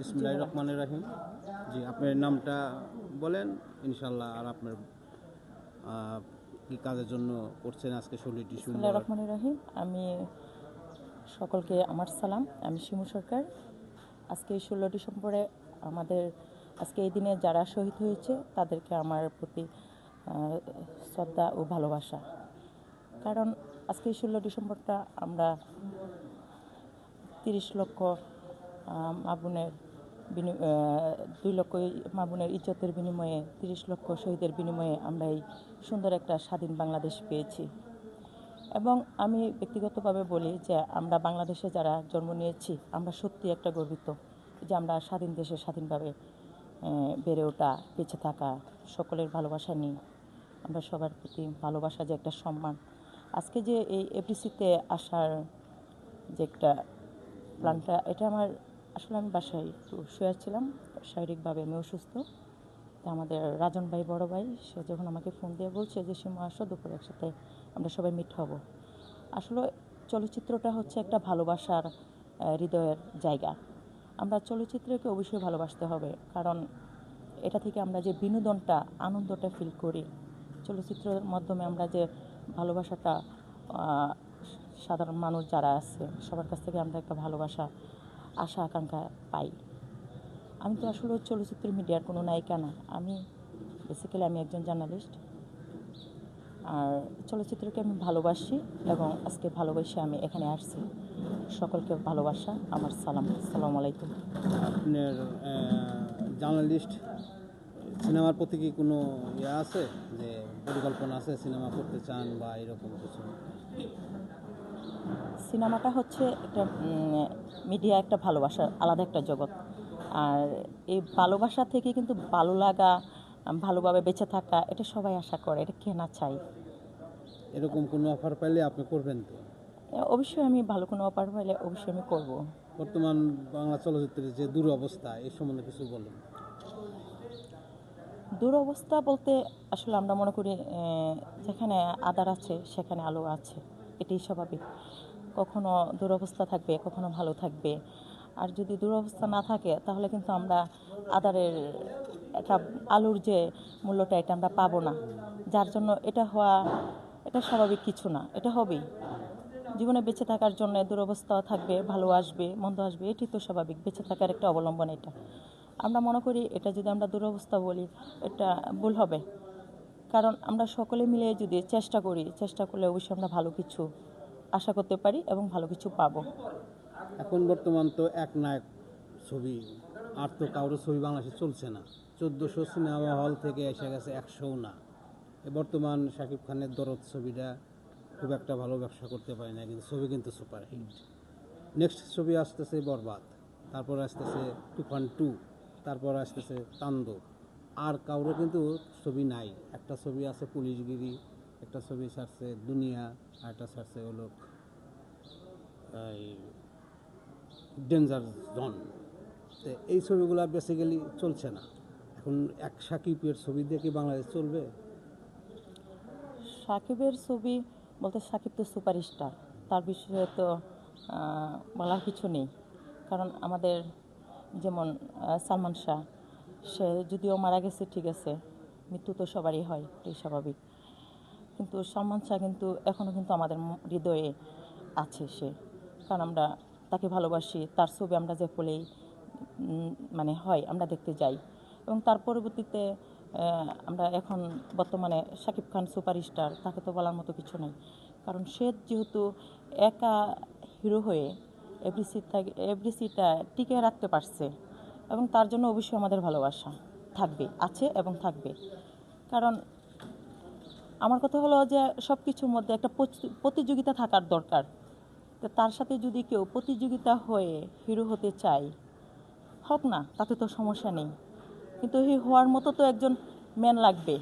বিসমুল্লাহ রহমানের রাহিম। জি আপনার নামটা বলেন ইনশাল্লাহ আর আপনার কি কাজের জন্য করছেন আজকে ষোলোই ডিসেম্বর রহমানুর রহিম। আমি সকলকে আমার সালাম। আমি শিমু সরকার। আজকে এই ষোলো ডিসেম্বরে আমাদের আজকে এই দিনে যারা শহীদ হয়েছে তাদেরকে আমার প্রতি শ্রদ্ধা ও ভালোবাসা। কারণ আজকে এই ষোলো ডিসেম্বরটা আমরা তিরিশ লক্ষ আহ, মা বোনের বিনি আহ, দুই লক্ষ মা বোনের ইজ্জতের বিনিময়ে, তিরিশ লক্ষ শহীদের বিনিময়ে আমরা এই সুন্দর একটা স্বাধীন বাংলাদেশ পেয়েছি। এবং আমি ব্যক্তিগতভাবে বলি যে আমরা বাংলাদেশে যারা জন্ম নিয়েছি, আমরা সত্যি একটা গর্বিত যে আমরা স্বাধীন দেশে স্বাধীনভাবে বেড়ে ওঠা, বেঁচে থাকা সকলের ভালোবাসা নিই। আমরা সবার প্রতি ভালোবাসা যে একটা সম্মান। আজকে যে এই এফডিসিতে আসার যে একটা প্ল্যানটা, এটা আমার আসলে আমি বাসায় একটু শুয়েছিলাম শারীরিকভাবে আমি অসুস্থ। তা আমাদের রাজন ভাই, বড় ভাই, সে যখন আমাকে ফোন দিয়ে বলছে যে সীমা আসো দুপুরে একসাথে আমরা সবাই মিট হব। আসলে চলচ্চিত্রটা হচ্ছে একটা ভালোবাসার হৃদয়ের জায়গা। আমরা চলচ্চিত্রকে অবশ্যই ভালোবাসতে হবে, কারণ এটা থেকে আমরা যে বিনোদনটা, আনন্দটা ফিল করি, চলচ্চিত্রের মাধ্যমে আমরা যে ভালোবাসাটা সাধারণ মানুষ যারা আছে, সবার কাছ থেকে আমরা একটা ভালোবাসা আশা আকাঙ্ক্ষা পাই। আমি তো আসলে চলচ্চিত্র মিডিয়ার কোনো নায়িকা না। আমি বেসিক্যালি আমি একজন জার্নালিস্ট আর চলচ্চিত্রকে আমি ভালোবাসি এবং আজকে ভালোবাসে আমি এখানে আসছি। সকলকে ভালোবাসা, আমার সালাম। সালাম আলাইকুম। আপনার জার্নালিস্ট সিনেমার প্রতি কি কোনো ইয়ে আছে? যে পরিকল্পনা আছে সিনেমা করতে চান বা এরকম কিছু? সিনেমাটা হচ্ছে একটা মিডিয়া একটা ভালোবাসা আলাদা একটা জগৎ। আর এই ভালোবাসা থেকে কিন্তু ভালো লাগা ভালোভাবে বেঁচে থাকা এটা সবাই আশা করে এটা কেনা চাই এরকম কোনো অফার পাইলে আপনি করবেন তো? অবশ্যই আমি ভালো কোনো অফার পাইলে অবশ্যই আমি করব। বর্তমান বাংলা চলচ্চিত্রের যে দুরবস্থা এই সম্বন্ধে কিছু বলুন। দুরবস্থা বলতে আসলে আমরা মনে করি যেখানে আদার আছে সেখানে আলো আছে এটাই স্বাভাবিক। কখনো দুরবস্থা থাকবে, কখনো ভালো থাকবে। আর যদি দুরবস্থা না থাকে, তাহলে কিন্তু আমরা আদারের একটা আলুর যে মূল্যটা, এটা আমরা পাবো না। যার জন্য এটা হওয়া, এটা স্বাভাবিক কিছু না, এটা হবেই। জীবনে বেঁচে থাকার জন্য দুরবস্থা থাকবে, ভালো আসবে, মন্দ আসবে, এটি তো স্বাভাবিক। বেঁচে থাকার একটা অবলম্বন এটা। আমরা মনে করি এটা যদি আমরা দুরবস্থা বলি, এটা ভুল হবে। কারণ আমরা সকলে মিলে যদি চেষ্টা করি, চেষ্টা করলে অবশ্যই আমরা ভালো কিছু আশা করতে পারি এবং ভালো কিছু পাবো। এখন বর্তমান তো এক নায়ক ছবি, আর তো কারও ছবি বাংলাদেশে চলছে না। চোদ্দোশো সিনেমা হল থেকে এসে গেছে, একশোও না। বর্তমান শাকিব খানের দরদ ছবিটা খুব একটা ভালো ব্যবসা করতে পারে না, কিন্তু ছবি কিন্তু সুপার হিট নেক্সট ছবি আসতেছে বরবাদ, তারপর আসতেছে তুফান টু তারপর আসতেছে তান্দব আর কারও কিন্তু ছবি নাই। একটা ছবি আছে পুলিশগিরি একটা ছবি ছাড়ছে, দুনিয়া আর একটা ছাড়ছে হলো এই ডেঞ্জার জোন তো এই ছবিগুলো বেসিক্যালি চলছে না। এখন এক সাকিবের ছবি দিয়ে কি বাংলাদেশ চলবে? সাকিবের ছবি বলতে সাকিব তো সুপারস্টার, তার বিষয়ে তো বলার কিছু নেই। কারণ আমাদের যেমন সালমান শাহ, সে যদিও মারা গেছে, ঠিক আছে, মৃত্যু তো সবারই হয়, এটাই স্বাভাবিক। কিন্তু সালমান শাহ কিন্তু এখনও কিন্তু আমাদের হৃদয়ে আছে সে। কারণ আমরা তাকে ভালোবাসি, তার ছবি আমরা যে ফলেই মানে হয়, আমরা দেখতে যাই। এবং তার পরবর্তীতে আমরা এখন বর্তমানে শাকিব খান সুপারস্টার, তাকে তো বলার মতো কিছু নেই। কারণ সে যেহেতু একা হিরো হয়ে এভরিসি এভরিসিটা টিকে রাখতে পারছে, এবং তার জন্য অবশ্যই আমাদের ভালোবাসা থাকবে, আছে এবং থাকবে। কারণ আমার কথা হলো যে সব কিছুর মধ্যে একটা প্রতিযোগিতা থাকার দরকার। তো তার সাথে যদি কেউ প্রতিযোগিতা হয়ে হিরো হতে চায়, হোক না, তাতে তো সমস্যা নেই। কিন্তু এই হওয়ার মতো তো একজন ম্যান লাগবে।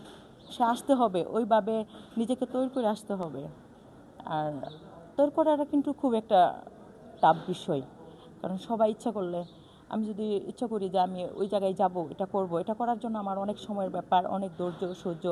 সে আসতে হবে, ওইভাবে নিজেকে তৈরি করে আসতে হবে। আর তৈরি করাটা কিন্তু খুব একটা টাফ বিষয়। কারণ সবাই ইচ্ছা করলে, আমি যদি ইচ্ছা করি যে আমি ওই জায়গায় যাব, এটা করব, এটা করার জন্য আমার অনেক সময়ের ব্যাপার, অনেক ধৈর্য, সহ্য